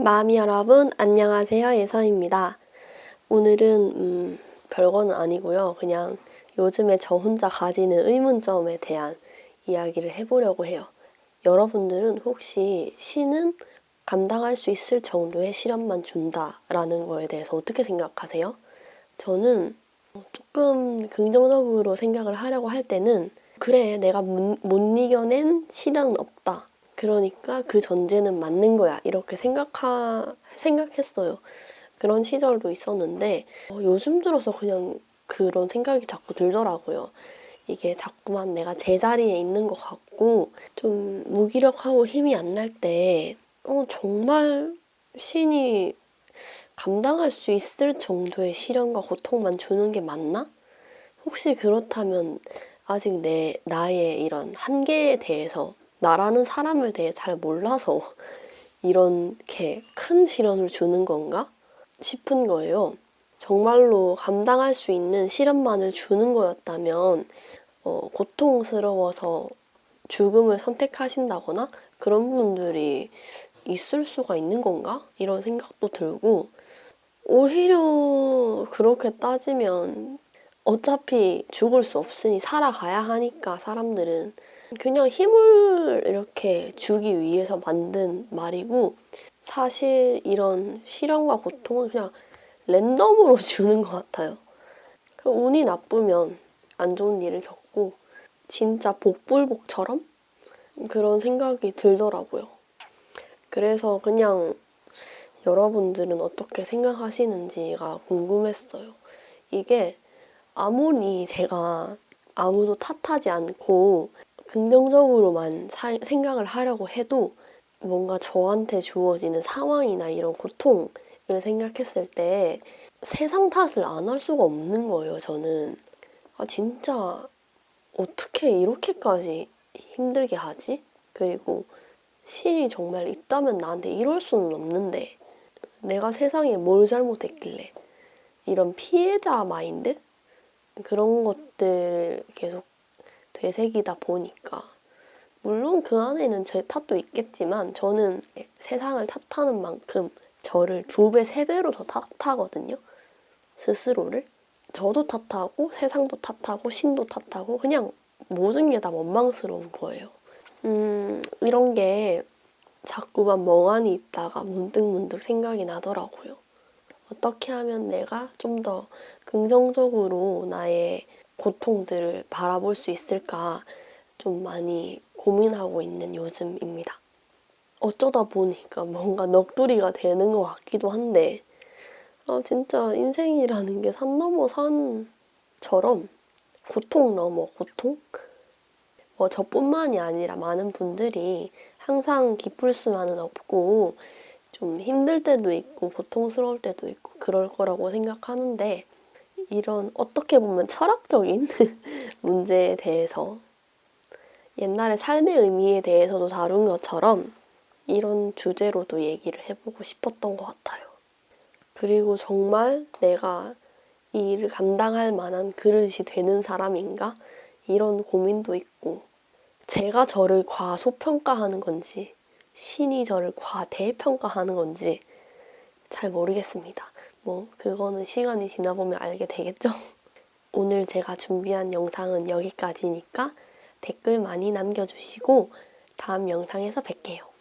마미 여러분 안녕하세요 예선입니다. 오늘은 음, 별거는 아니고요. 그냥 요즘에 저 혼자 가지는 의문점에 대한 이야기를 해보려고 해요. 여러분들은 혹시 신은 감당할 수 있을 정도의 시련만 준다라는 거에 대해서 어떻게 생각하세요? 저는 조금 긍정적으로 생각을 하려고 할 때는 그래 내가 못, 못 이겨낸 시련은 없다. 그러니까 그 전제는 맞는 거야. 이렇게 생각하, 생각했어요. 그런 시절도 있었는데, 어, 요즘 들어서 그냥 그런 생각이 자꾸 들더라고요. 이게 자꾸만 내가 제자리에 있는 것 같고, 좀 무기력하고 힘이 안 날 때, 어, 정말 신이 감당할 수 있을 정도의 시련과 고통만 주는 게 맞나? 혹시 그렇다면 아직 내, 나의 이런 한계에 대해서 나라는 사람을 대해 잘 몰라서 이렇게 큰 시련을 주는 건가 싶은 거예요. 정말로 감당할 수 있는 시련만을 주는 거였다면 어, 고통스러워서 죽음을 선택하신다거나 그런 분들이 있을 수가 있는 건가? 이런 생각도 들고 오히려 그렇게 따지면 어차피 죽을 수 없으니 살아가야 하니까 사람들은 그냥 힘을 이렇게 주기 위해서 만든 말이고 사실 이런 시련과 고통은 그냥 랜덤으로 주는 것 같아요. 그 운이 나쁘면 안 좋은 일을 겪고 진짜 복불복처럼 그런 생각이 들더라고요. 그래서 그냥 여러분들은 어떻게 생각하시는지가 궁금했어요. 이게 아무리 제가 아무도 탓하지 않고 긍정적으로만 사- 생각을 하려고 해도 뭔가 저한테 주어지는 상황이나 이런 고통을 생각했을 때 세상 탓을 안 할 수가 없는 거예요, 저는. 아, 진짜 어떻게 이렇게까지 힘들게 하지? 그리고 신이 정말 있다면 나한테 이럴 수는 없는데 내가 세상에 뭘 잘못했길래 이런 피해자 마인드? 그런 것들 계속 되새기다 보니까 물론 그 안에는 제 탓도 있겠지만 저는 세상을 탓하는 만큼 저를 두 배, 세 배로 더 탓하거든요. 스스로를. 저도 탓하고 세상도 탓하고 신도 탓하고 그냥 모든 게 다 원망스러운 거예요. 음, 이런 게 자꾸만 멍하니 있다가 문득문득 생각이 나더라고요. 어떻게 하면 내가 좀 더 긍정적으로 나의 고통들을 바라볼 수 있을까 좀 많이 고민하고 있는 요즘입니다. 어쩌다 보니까 뭔가 넋두리가 되는 것 같기도 한데, 아, 진짜 인생이라는 게 산 넘어 산처럼 고통 넘어 고통? 뭐 저뿐만이 아니라 많은 분들이 항상 기쁠 수만은 없고 좀 힘들 때도 있고 고통스러울 때도 있고 그럴 거라고 생각하는데 이런 어떻게 보면 철학적인 문제에 대해서 옛날에 삶의 의미에 대해서도 다룬 것처럼 이런 주제로도 얘기를 해보고 싶었던 것 같아요. 그리고 정말 내가 이 일을 감당할 만한 그릇이 되는 사람인가? 이런 고민도 있고, 제가 저를 과소평가하는 건지, 신이 저를 과대평가하는 건지 잘 모르겠습니다. 뭐, 그거는 시간이 지나 보면 알게 되겠죠? 오늘 제가 준비한 영상은 여기까지니까 댓글 많이 남겨주시고 다음 영상에서 뵐게요.